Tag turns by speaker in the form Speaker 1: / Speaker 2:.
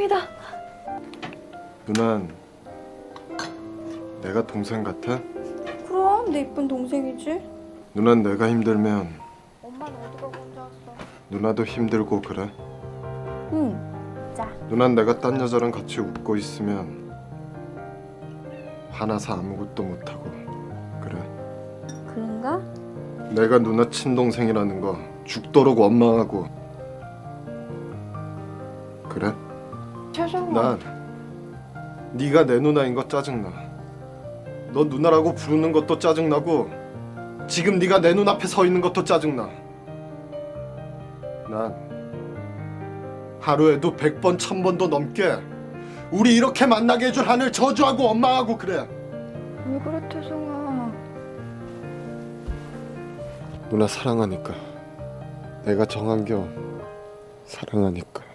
Speaker 1: 다행이다.
Speaker 2: 누난 내가 동생 같아?
Speaker 1: 그럼 내 이쁜 동생이지.
Speaker 2: 누난 내가 힘들면
Speaker 1: 엄마는 어디 가고 혼자 왔어?
Speaker 2: 누나도 힘들고 그래?
Speaker 1: 응. 자.
Speaker 2: 누난 내가 딴 여자랑 같이 웃고 있으면 화나서 아무것도 못하고 그래?
Speaker 1: 그런가?
Speaker 2: 내가 누나 친동생이라는 거 죽도록 원망하고 그래?
Speaker 1: 최정아.
Speaker 2: 난 네가 내 누나인 거 짜증나. 너 누나라고 부르는 것도 짜증나고 지금 네가 내 눈앞에 서 있는 것도 짜증나. 난 하루에도 백 번, 천 번도 넘게 우리 이렇게 만나게 해줄 하늘 저주하고 원망하고 그래.
Speaker 1: 왜 그래 태성아?
Speaker 2: 누나 사랑하니까. 내가 정한겨 사랑하니까.